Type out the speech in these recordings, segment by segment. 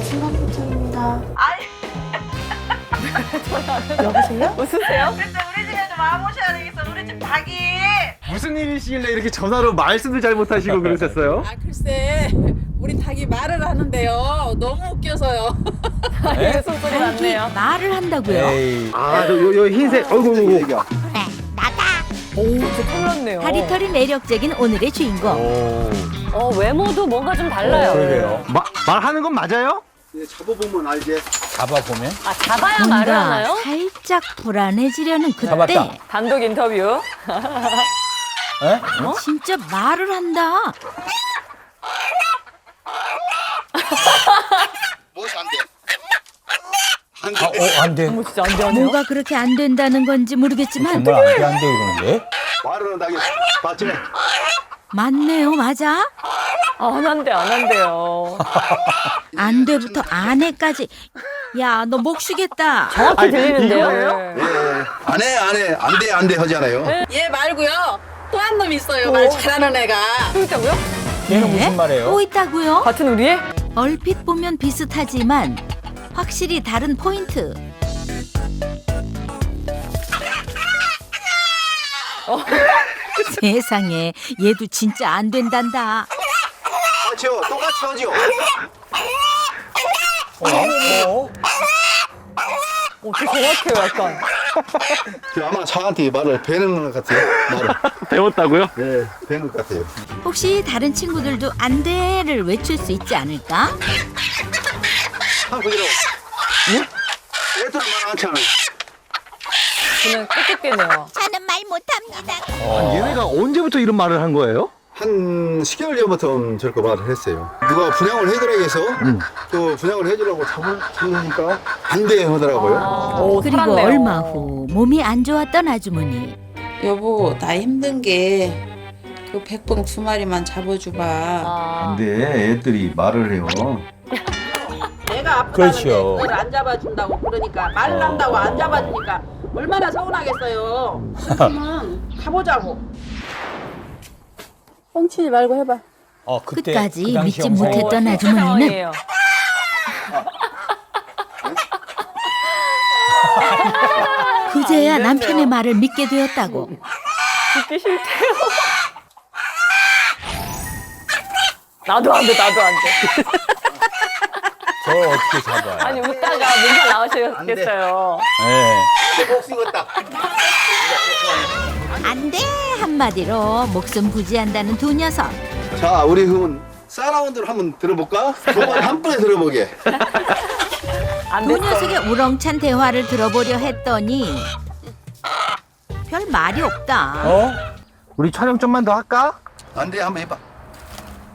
신랑포천입니다. 아니 여보세요? 웃으세요? 근데 우리 집에 좀 와보셔야 되겠어 우리 집 닭이 무슨 일이시길래 이렇게 전화로 말씀도 잘 못하시고 그러셨어요? 아 글쎄 우리 닭이 말을 하는데요 너무 웃겨서요 네? 소리 났네요. 말을 한다고요? 아, 저 요, 요 흰색. 어이구, 어이구. 오, 진짜 털났네요. 다리털이 매력적인 오늘의 주인공. 어, 외모도 뭔가 좀 달라요. 그러게요. 마, 말하는 건 맞아요? 잡아보면 알지. 잡아보면. 아, 잡아야 말을 하나요? 살짝 불안해지려는 그때 잡았다. 단독 인터뷰. 에? 진짜 말을 한다. 뭐지 안 돼. 안 아, 돼. 어, 안 돼. 어머, 진짜 안 되네요. 뭐가 그렇게 안 된다는 건지 모르겠지만 정말 안 돼, 안 돼, 이러는데? 말은 나게 맞지? 맞네요, 맞아. 안 한대, 안 한대요. 안 돼부터 안 해까지. 야, 너 목 쉬겠다. 정확히 들리는데요? 이거예요? 예. 안 해, 안 해. 안 돼, 안 돼 하잖아요. 얘 말고요 또 한 놈 있어요 말 잘하는 애가 또 있다고요? 얘는 무슨 말이에요? 또 있다고요? 같은 우리의? 얼핏 보면 비슷하지만 확실히 다른 포인트. 세상에 얘도 진짜 안 된단다. 같이요. 똑같이 하죠. 어? 어? 어, 되게 정확해요, 약간. 저 아마 저한테 말을 배는 것 같아요. 말을. 배웠다고요? 네, 배는 것 같아요. 혹시 다른 친구들도 안 돼를 외칠 수 있지 않을까? 보기로. 응? 애들 말 않잖아요. 그냥 뜻깊겠네요. 저는 말 못합니다. 아, 얘네가 언제부터 이런 말을 한 거예요? 한 10개월 전부터 저렇게 말을 했어요. 누가 분양을 해주라 해서 또 분양을 해주라고 잡을 잡으니까 안돼 하더라고요. 오, 그리고 살았네요. 얼마 후 몸이 안 좋았던 아주머니. 여보, 나 힘든 게 그 백봉 두 마리만 잡아줘봐. 아, 돼. 애들이 말을 해요. 내가 아프다는데 그렇죠. 그걸 안 잡아준다고 그러니까 말 난다고 안 잡아주니까 얼마나 서운하겠어요 그러면 가보자고 뻥치지 말고 해봐. 어, 그때. 끝까지 그 당시 믿지 영상이- 못했던 진짜 아주머니는 상황이에요. 그제야 남편의 말을 믿게 되었다고. 듣기 싫대요. 나도 안 돼, 나도 안 돼. 저걸 어떻게 잡아요? 아니, 웃다가 뭔가 나오셨겠어요. 네. 안 돼! 한마디로 목숨 부지한다는 두 녀석. 자, 우리 그러면 사라운드를 한번 들어볼까? 두번 한 번에 들어보게. 안 두 됐어. 녀석의 우렁찬 대화를 들어보려 했더니 별 말이 없다. 어? 우리 촬영 좀만 더 할까? 안 돼, 한번 해봐.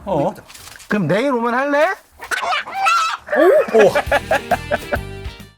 어? 그럼 내일 오면 할래? 오!